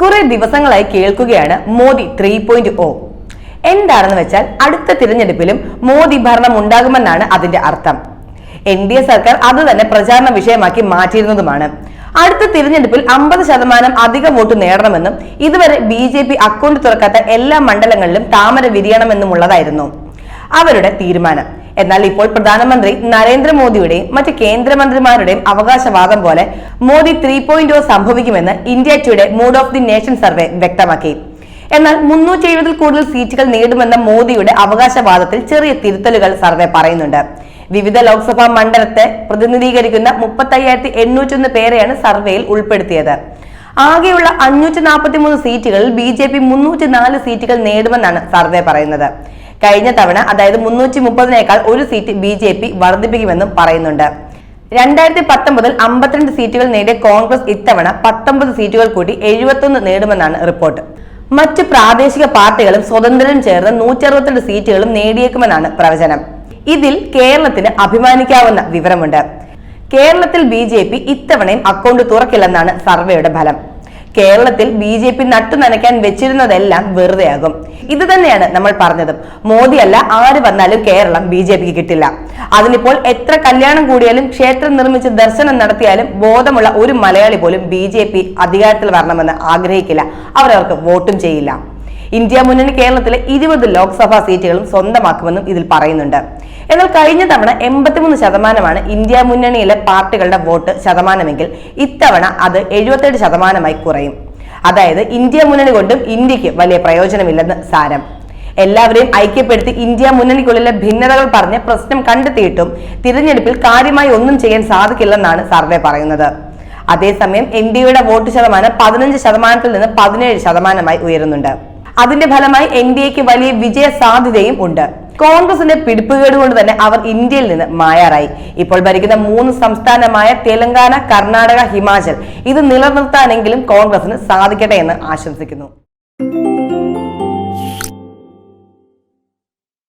കുറെ ദിവസങ്ങളായി കേൾക്കുകയാണ് മോദി ത്രീ പോയിന്റ് ഒ എന്താണെന്ന് വെച്ചാൽ അടുത്ത തിരഞ്ഞെടുപ്പിലും മോദി ഭരണം ഉണ്ടാകുമെന്നാണ് അതിന്റെ അർത്ഥം. എൻ ഡി എ സർക്കാർ അത് തന്നെ പ്രചാരണ വിഷയമാക്കി മാറ്റിയിരുന്നതുമാണ്. അടുത്ത തിരഞ്ഞെടുപ്പിൽ അമ്പത് ശതമാനം അധിക വോട്ട് നേടണമെന്നും ഇതുവരെ ബി ജെ പി അക്കൗണ്ട് തുറക്കാത്ത എല്ലാ മണ്ഡലങ്ങളിലും താമര വിരിയണമെന്നുമുള്ളതായിരുന്നു. അവരുടെ തീരുമാനം. എന്നാൽ ഇപ്പോൾ പ്രധാനമന്ത്രി നരേന്ദ്രമോദിയുടെയും മറ്റ് കേന്ദ്രമന്ത്രിമാരുടെയും അവകാശവാദം പോലെ മോദി ത്രീ പോയിന്റ് ഒ സംഭവിക്കുമെന്ന് India Today Mood of the Nation survey വ്യക്തമാക്കി. എന്നാൽ മുന്നൂറ്റി എഴുപതിൽ കൂടുതൽ സീറ്റുകൾ നേടുമെന്ന മോദിയുടെ അവകാശവാദത്തിൽ ചെറിയ തിരുത്തലുകൾ സർവേ പറയുന്നുണ്ട്. വിവിധ ലോക്സഭാ മണ്ഡലത്തെ പ്രതിനിധീകരിക്കുന്ന മുപ്പത്തയ്യായിരത്തി എണ്ണൂറ്റൊന്ന് പേരെയാണ് സർവേയിൽ ഉൾപ്പെടുത്തിയത്. ആകെയുള്ള അഞ്ഞൂറ്റി നാൽപ്പത്തി മൂന്ന് സീറ്റുകളിൽ ബി ജെ പി മുന്നൂറ്റി നാല് സീറ്റുകൾ നേടുമെന്നാണ് സർവേ പറയുന്നത്. കഴിഞ്ഞ തവണ അതായത് മുന്നൂറ്റി മുപ്പതിനേക്കാൾ ഒരു സീറ്റ് ബി ജെ പി വർദ്ധിപ്പിക്കുമെന്നും പറയുന്നുണ്ട്. രണ്ടായിരത്തി പത്തൊമ്പതിൽ അമ്പത്തിരണ്ട് സീറ്റുകൾ നേടിയ കോൺഗ്രസ് ഇത്തവണ പത്തൊമ്പത് സീറ്റുകൾ കൂടി എഴുപത്തൊന്ന് നേടുമെന്നാണ് റിപ്പോർട്ട്. മറ്റ് പ്രാദേശിക പാർട്ടികളും സ്വതന്ത്രരും ചേർന്ന് നൂറ്റി അറുപത്തിരണ്ട് സീറ്റുകളും നേടിയേക്കുമെന്നാണ് പ്രവചനം. ഇതിൽ കേരളത്തിന് അഭിമാനിക്കാവുന്ന വിവരമുണ്ട്. കേരളത്തിൽ ബി ജെ പി ഇത്തവണയും അക്കൗണ്ട് തുറക്കില്ലെന്നാണ് സർവേയുടെ ഫലം. കേരളത്തിൽ ബി ജെ പി നട്ടു നനയ്ക്കാൻ വെച്ചിരുന്നതെല്ലാം വെറുതെയാകും. ഇത് തന്നെയാണ് നമ്മൾ പറഞ്ഞത്. മോദിയല്ല ആര് വന്നാലും കേരളം ബി ജെ പിക്ക് കിട്ടില്ല. അതിനിപ്പോൾ എത്ര കല്യാണം കൂടിയാലും ക്ഷേത്രം നിർമ്മിച്ച് ദർശനം നടത്തിയാലും ബോധമുള്ള ഒരു മലയാളി പോലും ബി ജെ പി അധികാരത്തിൽ വരണമെന്ന് ആഗ്രഹിക്കില്ല. അവരവർക്ക് വോട്ടും ചെയ്യില്ല. ഇന്ത്യ മുന്നണി കേരളത്തിലെ ഇരുപത് ലോക്സഭാ സീറ്റുകളും സ്വന്തമാക്കുമെന്നും ഇതിൽ പറയുന്നുണ്ട്. എന്നാൽ കഴിഞ്ഞ തവണ എൺപത്തിമൂന്ന് ശതമാനമാണ് ഇന്ത്യ മുന്നണിയിലെ പാർട്ടികളുടെ വോട്ട് ശതമാനമെങ്കിൽ ഇത്തവണ അത് എഴുപത്തേഴ് ശതമാനമായി കുറയും. അതായത് ഇന്ത്യ മുന്നണി കൊണ്ടും ഇന്ത്യയ്ക്ക് വലിയ പ്രയോജനമില്ലെന്ന് സാരം. എല്ലാവരെയും ഐക്യപ്പെടുത്തി ഇന്ത്യ മുന്നണിക്കുള്ളിലെ ഭിന്നതകൾ പറഞ്ഞ് പ്രശ്നം കണ്ടെത്തിയിട്ടും തിരഞ്ഞെടുപ്പിൽ കാര്യമായി ഒന്നും ചെയ്യാൻ സാധിക്കില്ലെന്നാണ് സർവേ പറയുന്നത്. അതേസമയം എൻ ഡി എയുടെ വോട്ട് ശതമാനം പതിനഞ്ച് ശതമാനത്തിൽ നിന്ന് പതിനേഴ് ശതമാനമായി ഉയരുന്നുണ്ട്. അതിന്റെ ഫലമായി എൻ ഡി എക്ക് വലിയ വിജയ സാധ്യതയും ഉണ്ട്. കോൺഗ്രസിന്റെ പിടിപ്പുകേട് കൊണ്ട് തന്നെ അവർ ഇന്ത്യയിൽ നിന്ന് മായാറായി. ഇപ്പോൾ ഭരിക്കുന്ന മൂന്ന് സംസ്ഥാനമായ തെലങ്കാന കർണാടക ഹിമാചൽ. ഇത് നിലനിർത്താനെങ്കിലും കോൺഗ്രസിന് സാധിക്കട്ടെ എന്ന് ആശംസിക്കുന്നു.